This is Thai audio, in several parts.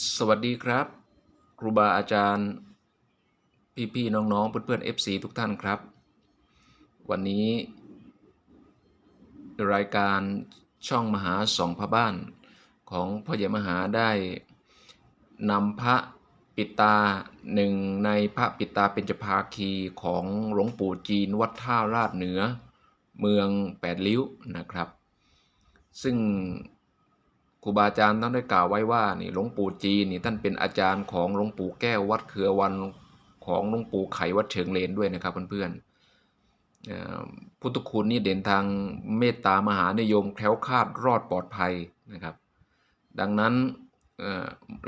สวัสดีครับ ครูบาอาจารย์ พี่ๆน้องๆเพื่อนๆ FC ทุกท่านครับ วันนี้ รายการช่องมหาสองพระบ้าน ของพ่อใหญ่มหาได้นำพระปิตาหนึ่งในพระปิตาเป็นจภาคีของหลวงปู่จีนวัดท่าลาดเหนือ เมืองแปดริ้วนะครับ ซึ่ง ครูบาอาจารย์ท่านได้กล่าวไว้ว่านี่หลวงปู่จีนนี่ท่านเป็นอาจารย์ของหลวงปู่แก้ววัดเขือวันของหลวงปู่ไขวัดเฉิงเลนด้วยนะครับเพื่อนๆเอ่อพุทธคุณนี่เด่นทางเมตตามหานิยมแคล้วคลาดรอดปลอดภัยนะครับ ดังนั้น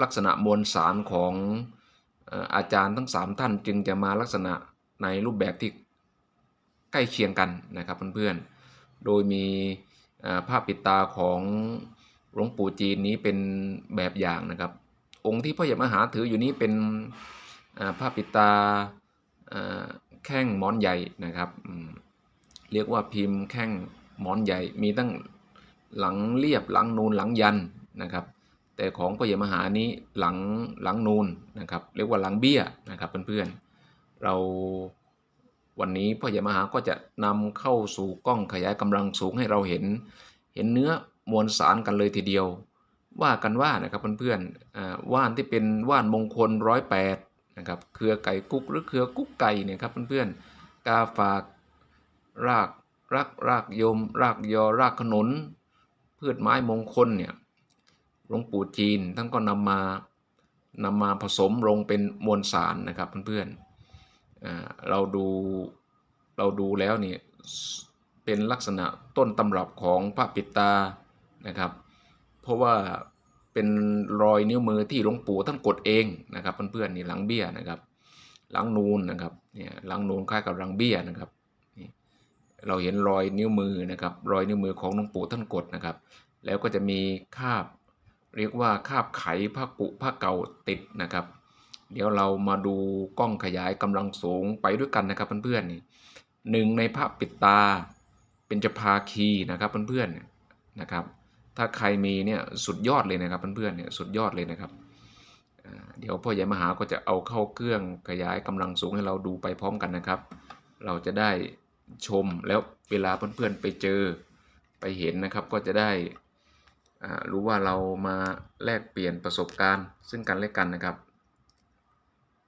ลักษณะมวลสารของอาจารย์ทั้งสามท่านจึงจะมาลักษณะในรูปแบบที่ใกล้เคียงกันนะครับเพื่อนๆ โดยมีภาพปิดตาของ หลวงปู่จีนนี้เป็นแบบอย่างนะครับ องค์ที่พ่อใหญ่มหาถืออยู่นี้เป็นอ่าปิตาแข้งหมอนใหญ่นะครับ เรียกว่าพิมพ์แข้งหมอนใหญ่ มีตั้งหลังเรียบหลังนูนหลังยันนะครับ แต่ของพ่อใหญ่มหานี้หลังหลังนูนนะครับ เรียกว่าหลังเบี้ยนะครับเพื่อนๆ เราวันนี้พ่อใหญ่มหาก็จะนำเข้าสู่กล้องขยายกำลังสูงให้เราเห็น เห็นเนื้อ มวลสารกันเลยทีเดียว ว่ากันว่านะครับเพื่อนๆอ่าว่านที่เป็นว่านมงคลร้อยแปดนะครับเครือไก่กุ๊กหรือเครือกุ๊กไก่เนี่ยครับเพื่อนๆกาฝากรากรักรากยม รากยอรากขนุนพืชไม้มงคลเนี่ยหลวงปู่จีนท่านก็นำมานำมาผสมลงเป็นมวลสารนะครับเพื่อนๆอ่าเราดูเราดูแล้วเนี่ยเป็นลักษณะต้นตำรับของพระปิตา นะครับ เพราะว่าเป็นรอยนิ้วมือที่หลวงปู่ท่านกดเองนะครับเพื่อนๆนี่หลังเบี้ยนะครับ หลังนูนนะครับเนี่ยหลังนูนคล้ายกับหลังเบี้ยนะครับนี่เราเห็นรอยนิ้วมือนะครับ รอยนิ้วมือของหลวงปู่ท่านกดนะครับ แล้วก็จะมีคาบ เรียกว่าคาบไขผ้ากุผ้าเก่าติดนะครับ เดี๋ยวเรามาดูกล้องขยายกำลังสูงไปด้วยกันนะครับเพื่อนๆนี่หนึ่งในภาพปิดตาเป็นจะพาคีนะครับเพื่อนๆนะครับ ถ้าใครมีเนี่ยสุดยอดเลยนะครับเพื่อนๆเนี่ยสุดยอดเลยนะครับเดี๋ยวพ่อใหญ่มหาก็จะเอาเข้าเครื่องขยายกำลังสูงให้เราดูไปพร้อมกันนะครับ เราจะได้ชมแล้วเวลาเพื่อนๆไปเจอไปเห็นนะครับ ก็จะได้รู้ว่าเรามาแลกเปลี่ยนประสบการณ์ ซึ่งกันและกันนะครับ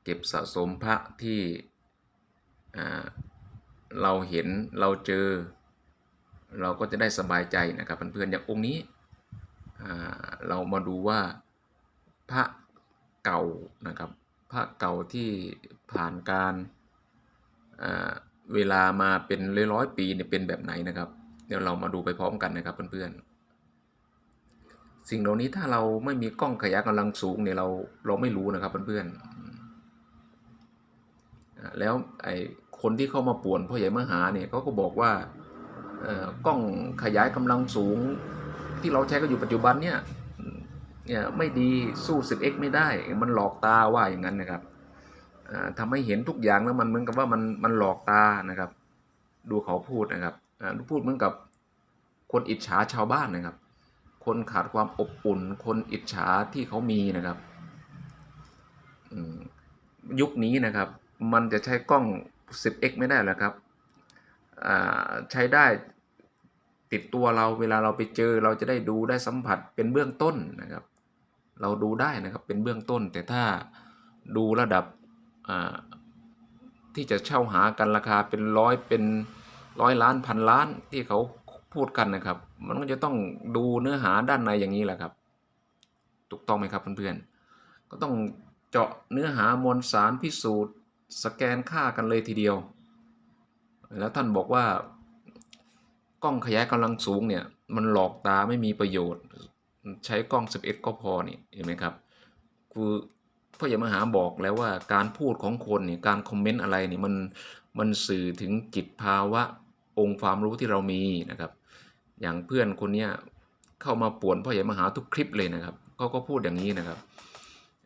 เก็บสะสมพระที่เราเห็นเราเจอ เราก็จะได้สบายใจนะครับเพื่อนๆอย่างองค์นี้ เรามาดูว่าพระเก่านะครับพระเก่าที่ผ่านการเวลามาเป็นร้อยปีเนี่ยเป็นแบบไหนนะครับ เดี๋ยวเรามาดูไปพร้อมกันนะครับเพื่อนๆ สิ่งเหล่านี้ถ้าเราไม่มีกล้องขยายกำลังสูงเนี่ยเราเราไม่รู้นะครับเพื่อนๆแล้วไอคนที่เข้ามาป่วนพ่อใหญ่มหาเนี่ยเขาก็บอกว่ากล้องขยายกำลังสูง ที่เราใช้กันอยู่ปัจจุบันเนี่ยเนี่ยไม่ดีสู้ 10x ไม่ได้ มันหลอกตาว่าอย่างนั้นนะครับอ่าทำให้เห็นทุกอย่างแล้วมันเหมือนกับว่ามันมันหลอกตานะครับ ดูเขาพูดนะครับอ่าพูดเหมือนกับคนอิจฉาชาวบ้านนะครับ คนขาดความอบอุ่น คนอิจฉาที่เขามีนะครับยุคนี้นะครับ มันจะใช้กล้อง 10x ไม่ได้แล้วครับใช้ได้ ติดตัวเราเวลาเราไปเจอเราจะได้ดูได้สัมผัสเป็นเบื้องต้นนะครับ เราดูได้นะครับเป็นเบื้องต้น แต่ถ้าดูระดับที่จะเช่าหากันราคาเป็นร้อยเป็นร้อยล้านพันล้านที่เขาพูดกันนะครับ มันก็จะต้องดูเนื้อหาด้านในอย่างนี้แหละครับ ถูกต้องไหมครับเพื่อนๆ ก็ต้องเจาะเนื้อหามวลสารพิสูจน์ สแกนค่ากันเลยทีเดียว แล้วท่านบอกว่า กล้องขยายกำลังสูงเนี่ยมันหลอกตาไม่มีประโยชน์ ใช้กล้อง 11 ก็พอนี่เห็นไหมครับคือพ่อใหญ่มหาบอกแล้วว่าการพูดของคนเนี่ยการคอมเมนต์อะไรเนี่ยมันมันสื่อถึงจิตภาวะองค์ความรู้ที่เรามีนะครับ อย่างเพื่อนคนเนี้ยเข้ามาป่วนพ่อใหญ่มหาทุกคลิปเลยนะครับเขาก็พูดอย่างนี้นะครับ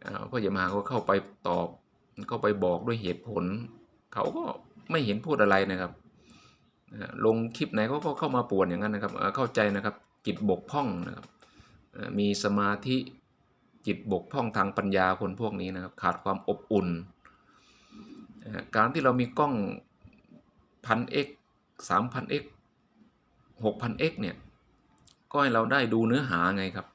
อ่าพ่อใหญ่มหาก็เข้าไปตอบเข้าไปบอกด้วยเหตุผล เขาก็ไม่เห็นพูดอะไรนะครับ ลงคลิปไหนเขาก็เข้ามาป่วนอย่างนั้นนะครับ เข้าใจนะครับ จิตบกพร่องนะครับ มีสมาธิจิตบกพร่องทางปัญญาคนพวกนี้นะครับ ขาดความอบอุ่น การที่เรามีกล้องพันเอ็กสามพันเอ็กหกพันเอ็กเนี่ย ก็ให้เราได้ดูเนื้อหาไงครับ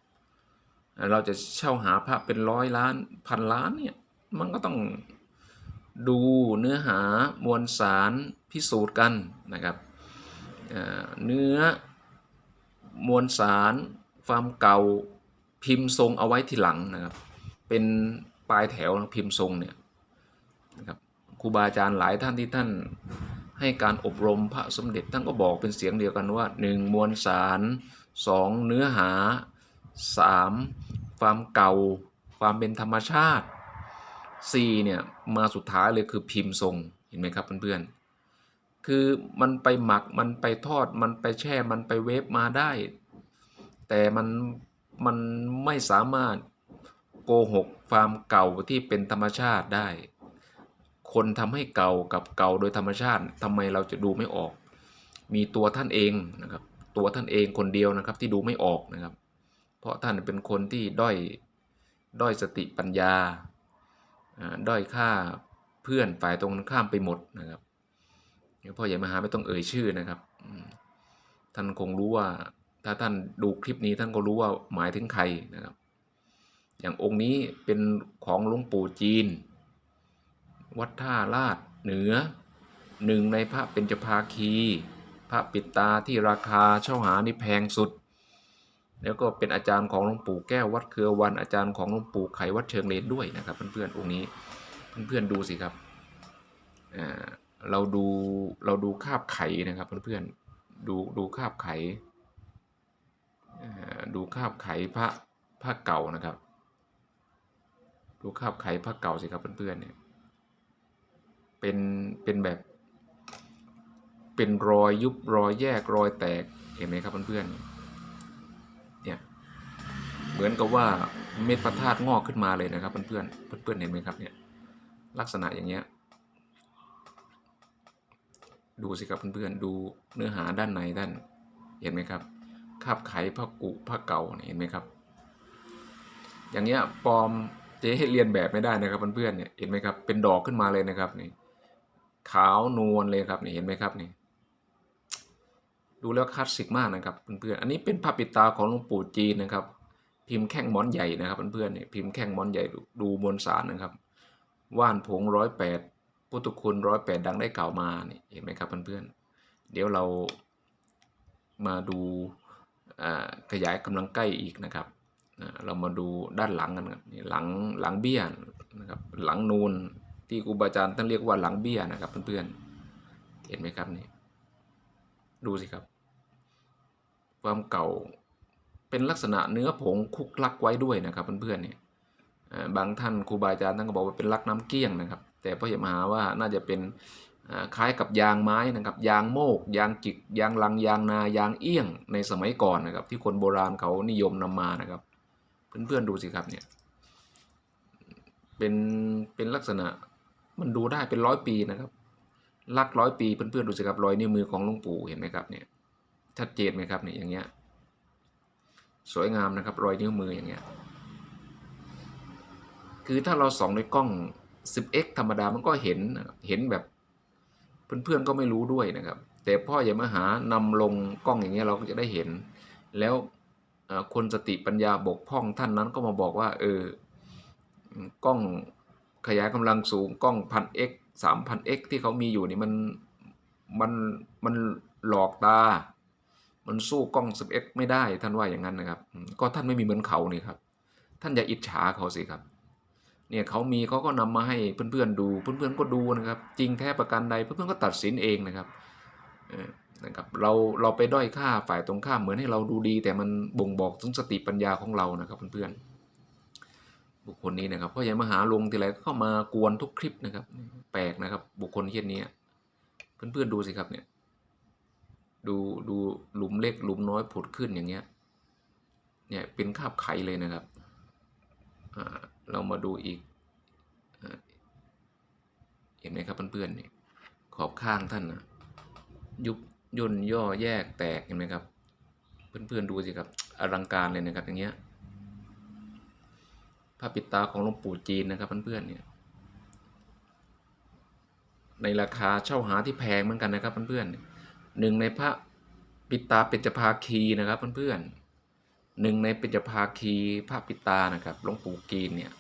เราจะเช่าหาภาพเป็นร้อยล้านพันล้านเนี่ย มันก็ต้องดูเนื้อหามวลสาร พิสูจน์กันนะครับเนื้อมวลสารความเก่าพิมพ์ทรงเอาไว้ทีหลังนะครับ เป็นปลายแถวพิมพ์ทรงเนี่ยนะครับครูบาอาจารย์หลายท่านที่ท่านให้การอบรมพระสมเด็จท่านก็บอกเป็นเสียงเดียวกันว่า 1. มวลสาร 2. เนื้อหา 3. ความเก่า ความเป็นธรรมชาติ 4 เนี่ยมาสุดท้ายเลยคือพิมพ์ทรงเห็นไหมครับเพื่อนๆ คือมันไปหมักมันไปทอดมันไปแช่มันไปเวฟมาได้ แต่มันมันไม่สามารถโกหกความเก่าที่เป็นธรรมชาติได้ คนทำให้เก่ากับเก่าโดยธรรมชาติทำไมเราจะดูไม่ออก มีตัวท่านเองนะครับ ตัวท่านเองคนเดียวนะครับที่ดูไม่ออกนะครับ เพราะท่านเป็นคนที่ด้อยด้อยสติปัญญาอ่าด้อยค่าเพื่อนฝ่ายตรงข้ามไปหมดนะครับ พ่อใหญ่มหาไม่ต้องเอ่ยชื่อนะครับท่านคงรู้ว่าถ้าท่านดูคลิปนี้ท่านก็รู้ว่าหมายถึงใครนะครับ อย่างองค์นี้เป็นของหลวงปู่จีน วัดท่าลาดเหนือหนึ่งในพระเป็นจภาคี พระปิดตาที่ราคาเช่าหานี่แพงสุด แล้วก็เป็นอาจารย์ของหลวงปู่แก้ววัดเครือวันอาจารย์ของหลวงปู่ไขวัดเชิงเลนด้วยนะครับเพื่อนๆองค์นี้เพื่อนๆดูสิครับอ่า เราดูเราดูคาบไขนะครับเพื่อนๆดูดูคาบไข่ดูคาบไขพระพระเก่านะครับ ดูคาบไขพระเก่าสิครับเพื่อนๆเนี่ยเป็นเป็นแบบ เป็นรอยยุบรอยแยกรอยแตกเห็นไหมครับเพื่อนๆเนี่ยเหมือนกับว่าเม็ดพระธาตุงอกขึ้นมาเลยนะครับเพื่อนๆเพื่อนๆเห็นไหมครับเนี่ยลักษณะอย่างเงี้ย ดูสิครับเพื่อนๆ ดูเนื้อหาด้านในด้าน เห็นไหมครับคาบไขพระกุพระเก่าเนี่ยเห็นไหมครับ อย่างเงี้ยปลอมเจ๊เรียนแบบไม่ได้นะครับเพื่อนๆเนี่ยเห็นไหมครับ เป็นดอกขึ้นมาเลยนะครับนี่ขาวนวลเลยครับนี่เห็นไหมครับนี่ดูแล้วคลาสสิกมากนะครับเพื่อนๆอันนี้เป็นพระปิดตาของหลวงปู่จีนนะครับ พิมพ์แข้งหมอนใหญ่นะครับเพื่อนๆเนี่ยพิมพ์แข้งหมอนใหญ่ดูดูมวลสารนะครับ ว่านผงร้อยแปด พุทธคุณร้อยแปดดังได้กล่าวมาเนี่ยเห็นไหมครับเพื่อนๆเดี๋ยวเรามาดูขยายกำลังใกล้อีกนะครับเรามาดูด้านหลังกันครับนี่หลังหลังเบี้ยนะครับหลังนูนที่ครูบาอาจารย์ท่านเรียกว่าหลังเบี้ยนะครับเพื่อนๆเห็นไหมครับนี่ดูสิครับ ความเก่าเป็นลักษณะเนื้อผงคุกลักไว้ด้วยนะครับเพื่อนๆเนี่ยบางท่านครูบาอาจารย์ท่านก็บอกว่าเป็นลักน้ำเกี้ยงนะครับ แต่พ่อใหญ่มหาว่าน่าจะเป็นอ่าคล้ายกับยางไม้นะครับยางโมก ยางจิก ยางลัง ยางนา ยางเอี้ยงในสมัยก่อนนะครับ ที่คนโบราณเขานิยมนำมานะครับ เพื่อนๆดูสิครับเนี่ยเป็นเป็นลักษณะมันดูได้เป็นร้อยปีนะครับ ลักร้อยปีเพื่อนๆดูสิครับรอยนิ้วมือของหลวงปู่เห็นไหมครับเนี่ยชัดเจนไหมครับเนี่ยอย่างเงี้ยสวยงามนะครับรอยนิ้วมืออย่างเงี้ยคือถ้าเราส่องด้วยกล้อง 10x ธรรมดามันก็เห็นเห็นแบบเพื่อนๆก็ไม่รู้ด้วยนะครับ แต่พ่ออย่ามาหานำลงกล้องอย่างเงี้ยเราก็จะได้เห็น แล้วคนสติปัญญาบกพร่องท่านนั้นก็มาบอกว่า เออกล้องขยายกำลังสูงกล้องพัน x สามพัน x ที่เขามีอยู่นี่มันมันมันหลอกตา มันสู้กล้อง 10x ไม่ได้ท่านว่าอย่างนั้นนะครับ ก็ท่านไม่มีเหมือนเขานี่ครับ ท่านอย่าอิจฉาเขาสิครับ เนี่ยเขามีเขาก็นำมาให้เพื่อนๆดูเพื่อนๆก็ดูนะครับ จริงแท้ประการใดเพื่อนๆก็ตัดสินเองนะครับนะครับเราเราไปด้อยค่าฝ่ายตรงข้ามเหมือนให้เราดูดี แต่มันบ่งบอกถึงสติปัญญาของเรานะครับเพื่อนๆบุคคลนี้นะครับเพราะอย่างมหาลงทีไรก็เข้ามากวนทุกคลิปนะครับ แปลกนะครับ บุคคลเช่นนี้เพื่อนๆดูสิครับเนี่ยดูดูหลุมเล็กหลุมน้อยผุดขึ้นอย่างเงี้ยเนี่ยเป็นคาบไขเลยนะครับอ่า เรามาดูอีกเห็นไหมครับเพื่อนๆเนี่ยขอบข้างท่านนะยุบย่นย่อแยกแตกเห็นไหมครับ เพื่อนๆดูสิครับอลังการเลยนะครับอย่างเงี้ยพระปิดตาของหลวงปู่จีนนะครับเพื่อนๆเนี่ยในราคาเช่าหาที่แพงเหมือนกันนะครับเพื่อนๆหนึ่งในพระปิดตาเป็นจภาคีนะครับเพื่อนๆ หนึ่งในป็นจภาคีพระปิตานะครับหลวงปู่กีนเนี่ย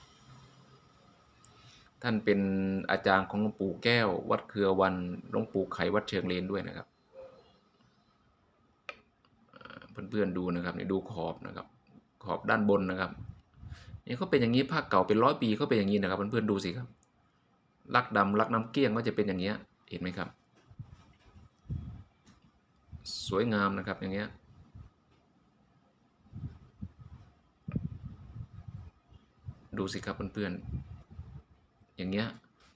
ท่านเป็นอาจารย์ของหลวงปู่แก้ว วัดเครือวันหลวงปู่ไขวัดเชิงเลนด้วยนะครับเพื่อนๆดูนะครับนี่ดูขอบนะครับขอบด้านบนนะครับนี่เขาเป็นอย่างนี้ผ้าเก่าเป็นร้อยปีเขาเป็นอย่างนี้นะครับเพื่อนๆดูสิครับลักดำลักน้ำเกลี้ยงก็จะเป็นอย่างเงี้ยเห็นไหมครับ สวยงามนะครับอย่างเงี้ย ดูสิครับเพื่อนๆอย่างเงี้ย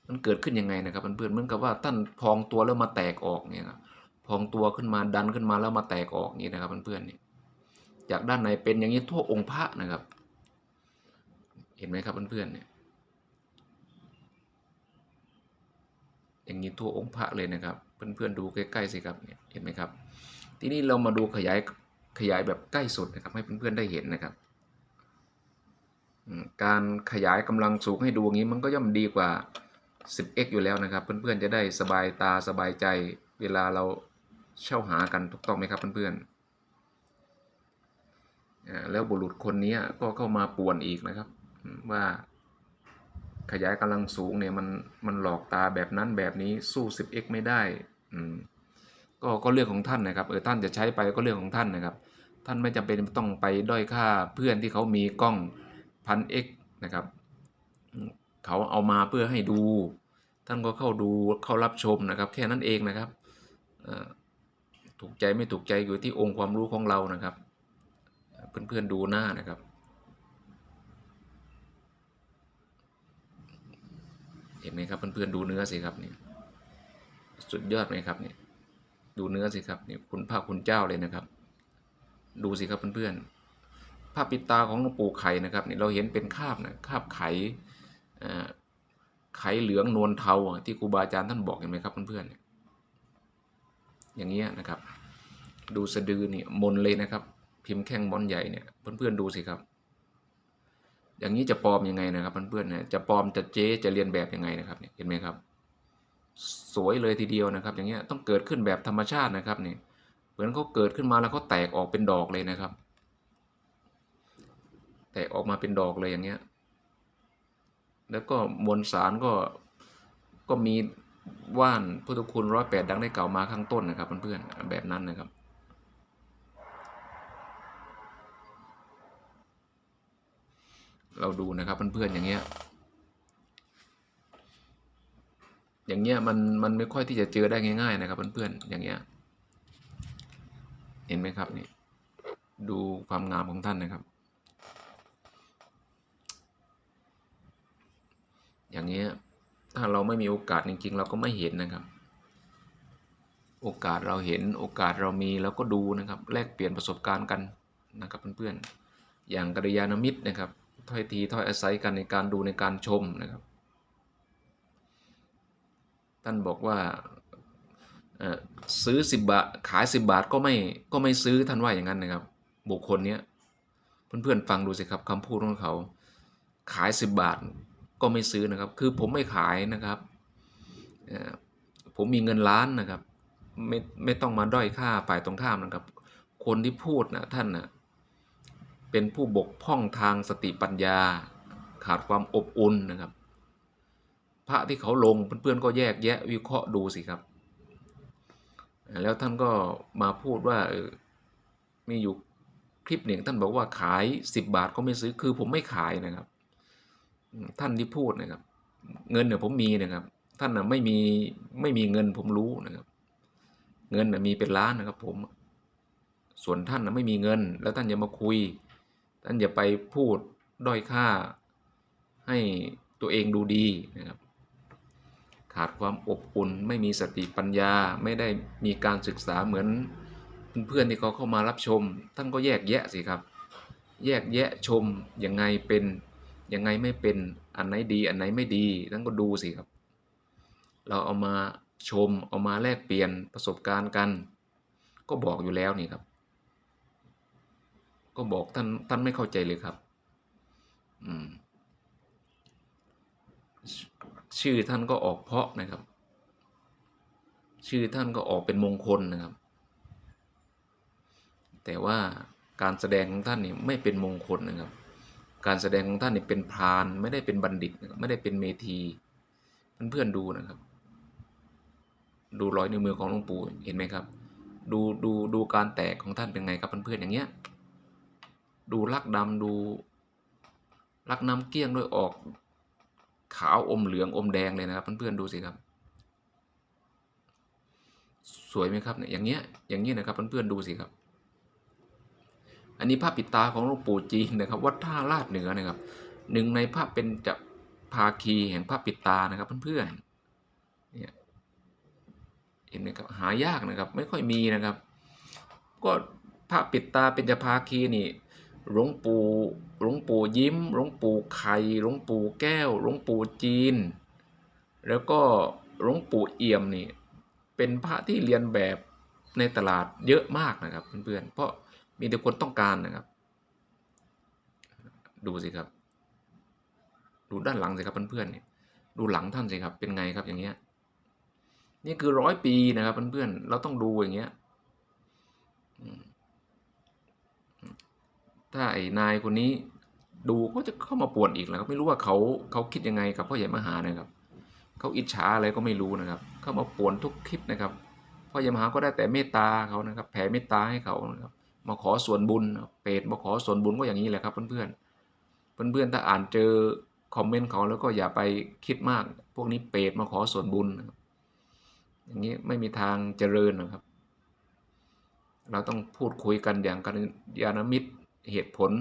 มันเกิดขึ้นยังไงนะครับเพื่อนๆเหมือนกับว่าท่านพองตัวแล้วมาแตกออกเนี่ยครับพองตัวขึ้นมาดันขึ้นมาแล้วมาแตกออกนี่นะครับเพื่อนๆนี่ยจากด้านในเป็นอย่างนี้ทั่วองค์พระนะครับ เห็นไหมครับเพื่อนๆเนี่ยอย่างนี้ทั่วองค์พระเลยนะครับ เพื่อนๆดูใกล้ๆสิครับเนี่ยเห็นไหมครับ ทีนี้เรามาดูขยายขยายแบบใกล้สุดนะครับ ให้เพื่อนๆได้เห็นนะครับ การขยายกำลังสูงให้ดูอย่างนี้มันก็ย่อมดีกว่า 10x อยู่แล้วนะครับ เพื่อนๆจะได้สบายตาสบายใจเวลาเราเช่าหากันถูกต้องไหมครับเพื่อนๆแล้วบุรุษคนนี้ก็เข้ามาป่วนอีกนะครับ ว่าขยายกำลังสูงเนี่ยมันมันหลอกตาแบบนั้นแบบนี้สู้ 10x ไม่ได้อืก็ก็เรื่องของท่านนะครับเออท่านจะใช้ไปก็เรื่องของท่านนะครับ ท่านไม่จำเป็นต้องไปด้อยค่าเพื่อนที่เขามีกล้อง พัน x นะครับ เขาเอามาเพื่อให้ดู ท่านก็เข้าดูเข้ารับชมนะครับ แค่นั้นเองนะครับถูกใจไม่ถูกใจอยู่ที่องค์ความรู้ของเรานะครับ เพื่อนๆดูหน้านะครับเห็นไหมครับเพื่อนๆดูเนื้อสิครับเนี่ยสุดยอดไหมครับเนี่ยดูเนื้อสิครับเนี่ยคุณพระคุณเจ้าเลยนะครับ ดูสิครับเพื่อนๆ ภาพปิดตาของหลวงปู่ไข่นะครับเนี่ยเราเห็นเป็นคาบนะคาบไข่ไข่เหลืองนวลเทาที่ครูบาอาจารย์ท่านบอกเห็นไหมครับเพื่อนๆเนี่ยอย่างเงี้ยนะครับ ดูสะดือเนี่ยมนเลยนะครับ พิมพ์แข้งมอนใหญ่เนี่ยเพื่อนๆดูสิครับ อย่างนี้จะปลอมยังไงนะครับเพื่อนๆเนี่ยจะปลอมจะเจ๊จะเรียนแบบยังไงนะครับเนี่ยเห็นไหมครับ สวยเลยทีเดียวนะครับ อย่างเงี้ยต้องเกิดขึ้นแบบธรรมชาตินะครับเนี่ยเหมือนเขาเกิดขึ้นมาแล้วเขาแตกออกเป็นดอกเลยนะครับ ตกออกมาเป็นดอกเลยอย่างเงี้ย แล้วก็มวลสารก็ก็มีว่านพุทธคุณร้อยแปดดังได้กล่าวมาข้างต้นนะครับเพื่อนๆแบบนั้นนะครับ เราดูนะครับเพื่อนๆอย่างเงี้ย อย่างเงี้ยมันมันไม่ค่อยที่จะเจอได้ง่าย ๆ นะครับเพื่อนๆอย่างเงี้ย เห็นไหมครับนี่ดูความงามของท่านนะครับ อย่างเงี้ยถ้าเราไม่มีโอกาสจริงๆ เราก็ไม่เห็นนะครับ โอกาสเราเห็นโอกาสเรามีเราก็ดูนะครับแลกเปลี่ยนประสบการณ์กันนะครับเพื่อนๆอย่างกัลยาณมิตรนะครับถ้อยทีถ้อยอาศัยกันในการดูในการชมนะครับ ท่านบอกว่าเออซื้อสิบบาท ขายสิบบาทก็ไม่ก็ไม่ซื้อท่านว่าอย่างนั้นนะครับ บุคคลเนี้ยเพื่อนๆฟังดูสิครับคำพูดของเขา ขายสิบบาท ก็ไม่ซื้อนะครับ คือผมไม่ขายนะครับผมมีเงินล้านนะครับไม่ไม่ต้องมาด้อยค่าฝ่ายตรงข้ามนะครับ คนที่พูดนะท่านนะเป็นผู้บกพร่องทางสติปัญญา ขาดความอบอุ่นนะครับ พระที่เขาลงเพื่อนๆก็แยกแยะวิเคราะห์ดูสิครับ แล้วท่านก็มาพูดว่าเออมีอยู่คลิปหนึ่งท่านบอกว่าขายสิบบาทก็ไม่ซื้อคือผมไม่ขายนะครับ ท่านที่พูดนะครับ เงินเนี่ยผมมีนะครับ ท่านน่ะไม่มีไม่มีเงินผมรู้นะครับ เงินน่ะมีเป็นล้านนะครับ ผม ส่วนท่านน่ะไม่มีเงิน แล้วท่านอย่ามาคุย ท่านอย่าไปพูดด้อยค่า ให้ตัวเองดูดีนะครับ ขาดความอบอุ่นไม่มีสติปัญญา ไม่ได้มีการศึกษาเหมือนเพื่อนๆที่เขาเข้ามารับชม ท่านก็แยกแยะสิครับ แยกแยะชมยังไงเป็น ยังไงไม่เป็นอันไหนดี อันไหนไม่ดีท่านก็ดูสิครับ เราเอามาชมเอามาแลกเปลี่ยนประสบการณ์กัน ก็บอกอยู่แล้วนี่ครับ ก็บอกท่านท่านไม่เข้าใจเลยครับอืมชื่อท่านก็ออกเพาะนะครับ ชื่อท่านก็ออกเป็นมงคลนะครับ แต่ว่าการแสดงของท่านนี่ไม่เป็นมงคลนะครับ การแสดงของท่านเนี่ยเป็นพรานไม่ได้เป็นบัณฑิตไม่ได้เป็นเมธีเพื่อนๆดูนะครับ ดูรอยนิ้วมือของหลวงปู่เห็นไหมครับ ดูดูดูการแตกของท่านเป็นไงครับเพื่อนๆอย่างเงี้ยดูลักดำดูลักน้ำเกลี้ยงด้วยออกขาวอมเหลืองอมแดงเลยนะครับ เพื่อนๆดูสิครับ สวยไหมครับเนี่ยอย่างเงี้ยอย่างนี้ยนะครับเพื่อนๆดูสิครับ อันนี้ภาพปิดตาของหลวงปู่จีนนะครับ วัดท่าลาดเหนือนะครับหนึ่งในภาพเป็นจะภาคีแห่งภาพปิดตานะครับเพื่อนๆเนี่ยเห็นไหมครับหายากนะครับ ไม่ค่อยมีนะครับ ก็ภาพปิดตาเป็นจะภาคีนี่หลวงปู่หลวงปู่ยิ้มหลวงปู่ไข่หลวงปู่แก้วหลวงปู่จีน แล้วก็หลวงปู่เอี่ยมนี่เป็นพระที่เรียนแบบในตลาดเยอะมากนะครับเพื่อนๆเพราะ มีแต่คนต้องการนะครับ ดูสิครับ ดูด้านหลังสิครับเพื่อนๆเนี่ยดูหลังท่านสิครับ เป็นไงครับอย่างเงี้ย นี่คือร้อยปีนะครับเพื่อนๆเราต้องดูอย่างเงี้ยถ้าไอ้นายคนนี้ดูก็จะเข้ามาปวนอีกแล้วครับไม่รู้ว่าเขาเขาคิดยังไงกับพ่อใหญ่มหานะครับเขาอิจฉาอะไรก็ไม่รู้นะครับ เข้ามาปวนทุกคลิปนะครับพ่อใหญ่มหาก็ได้แต่เมตตาเขานะครับ แผ่เมตตาให้เขานะครับ มาขอส่วนบุญเปรตมาขอส่วนบุญก็อย่างนี้แหละครับ เพื่อนๆเพื่อนๆถ้าอ่านเจอคอมเมนต์เขาแล้วก็อย่าไปคิดมาก พวกนี้เปรตมาขอส่วนบุญอย่างนี้ไม่มีทางเจริญนะครับ เราต้องพูดคุยกันอย่างกัลยาณมิตรเหตุผล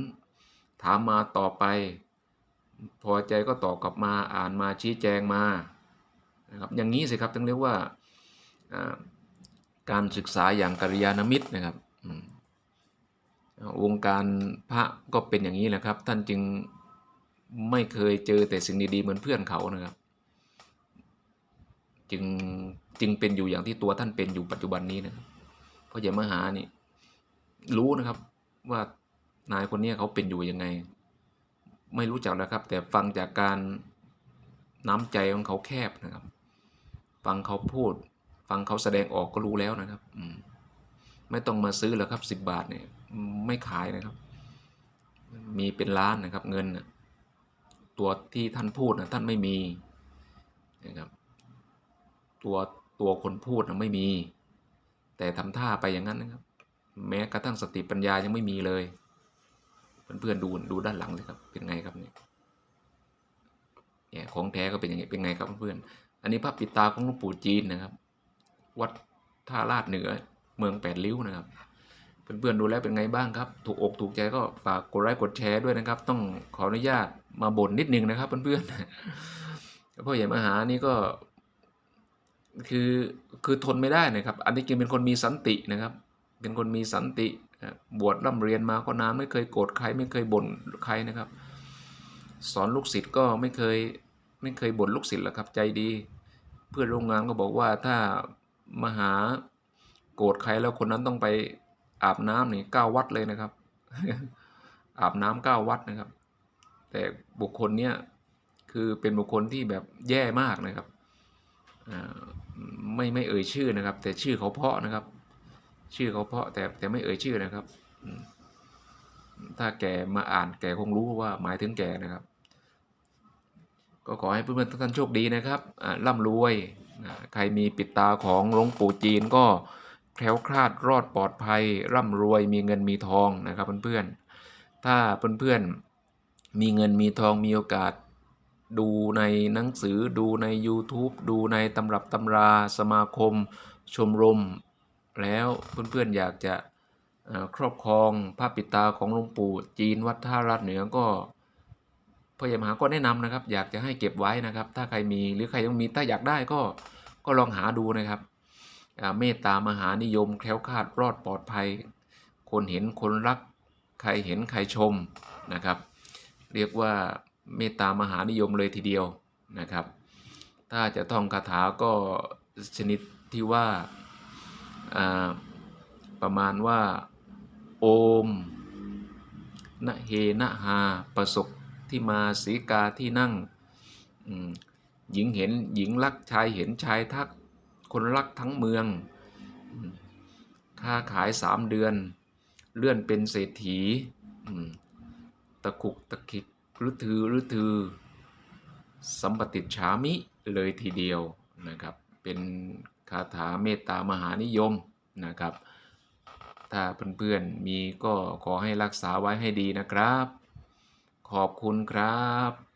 ถามมาต่อไป พอใจก็ตอบกลับมาอ่านมาชี้แจงมานะครับอย่างนี้สิครับต้องเรียกว่าการศึกษาอย่างกัลยาณมิตรนะครับอืม วงการพระก็เป็นอย่างนี้แหละครับ ท่านจึงไม่เคยเจอแต่สิ่งดีๆเหมือนเพื่อนเขานะครับ จึงจึงเป็นอยู่อย่างที่ตัวท่านเป็นอยู่ปัจจุบันนี้นะครับเพราะอย่ามหานี่รู้นะครับว่านายคนนี้เขาเป็นอยู่ยังไง ไม่รู้จักนะครับ แต่ฟังจากการน้ำใจของเขาแคบนะครับ ฟังเขาพูด ฟังเขาแสดงออกก็รู้แล้วนะครับไม่ต้องมาซื้อแล้วครับสิบบาทเนี่ย ไม่ขายนะครับ มีเป็นล้านนะครับเงินตัวที่ท่านพูดนะท่านไม่มีนะครับตัวตัวคนพูดนะไม่มี แต่ทำท่าไปอย่างนั้นนะครับ แม้กระทั่งสติปัญญายังไม่มีเลยเพื่อนๆดูดูด้านหลังเลยครับเป็นไงครับเนี่ยเนี่ยของแท้ก็เป็นอย่างนี้เป็นไงครับเพื่อนๆอันนี้ภาพปิดตาของหลวงปู่จีนนะครับ วัดท่าลาดเหนือเมืองแปดริ้วนะครับ เพื่อนๆดูแล้วเป็นไงบ้างครับ ถูกอกถูกใจก็ฝากกดไลค์กดแชร์ด้วยนะครับ ต้องขออนุญาตมาบ่นนิดนึงนะครับ เพื่อนๆพ่อใหญ่มหานี่ก็ คือคือทนไม่ได้นะครับ อันนี้จริงเป็นคนมีสันตินะครับ เป็นคนมีสันติบวชร่ำเรียนมาก็นานไม่เคยโกรธใครไม่เคยบ่นใครนะครับ สอนลูกศิษย์ก็ไม่เคยไม่เคยบ่นลูกศิษย์หรอกครับใจดี เพื่อนโรงงานก็บอกว่าถ้ามหาโกรธใครแล้วคนนั้นต้องไป อาบน้ำนี่เก้าวัดเลยนะครับ อาบน้ำเก้าวัดนะครับ แต่บุคคลเนี้ยคือเป็นบุคคลที่แบบแย่มากนะครับไม่ไม่เอ่ยชื่อนะครับ แต่ชื่อเขาเพาะนะครับ ชื่อเขาเพาะแต่แต่ไม่เอ่ยชื่อนะครับ ถ้าแกมาอ่านแกคงรู้ว่าหมายถึงแกนะครับ ก็ขอให้เพื่อนๆทุกท่านโชคดีนะครับอ่าร่ำรวย ใครมีปิดตาของหลวงปู่จีนก็ แคล้วคลาดรอดปลอดภัย ร่ำรวยมีเงินมีทองนะครับเพื่อนๆ ถ้าเพื่อนๆ มีเงินมีทองมีโอกาส ดูในหนังสือดูใน YouTube ดูในตำรับตำราสมาคม ชมรม แล้วเพื่อนๆอยากจะครอบครองพระปิดตาของหลวงปู่จีนวัดท่าลาดเหนือก็พ่อใหญ่มหาก็แนะนำนะครับ อยากจะให้เก็บไว้นะครับ ถ้าใครมีหรือใครยังมีถ้าอยากได้ก็ก็ลองหาดูนะครับ เมตตามหานิยมแคล้วคลาดรอดปลอดภัย คนเห็นคนรักใครเห็นใครชมนะครับ เรียกว่าเมตตามหานิยมเลยทีเดียวนะครับ ถ้าจะท่องคาถาก็ชนิดที่ว่าประมาณว่า โอมนะเฮนะฮาประสบที่มาสีกาที่นั่งหญิงเห็นหญิงรักชายเห็นชายทัก คนรักทั้งเมือง ค้าขายสามเดือน เลื่อนเป็นเศรษฐีตะขุกตะขิกฤทือฤทือสัมปติฉามิเลยทีเดียวนะครับ เป็นคาถาเมตตามหานิยมนะครับ ถ้าเพื่อนๆมีก็ขอให้รักษาไว้ให้ดีนะครับ ขอบคุณครับ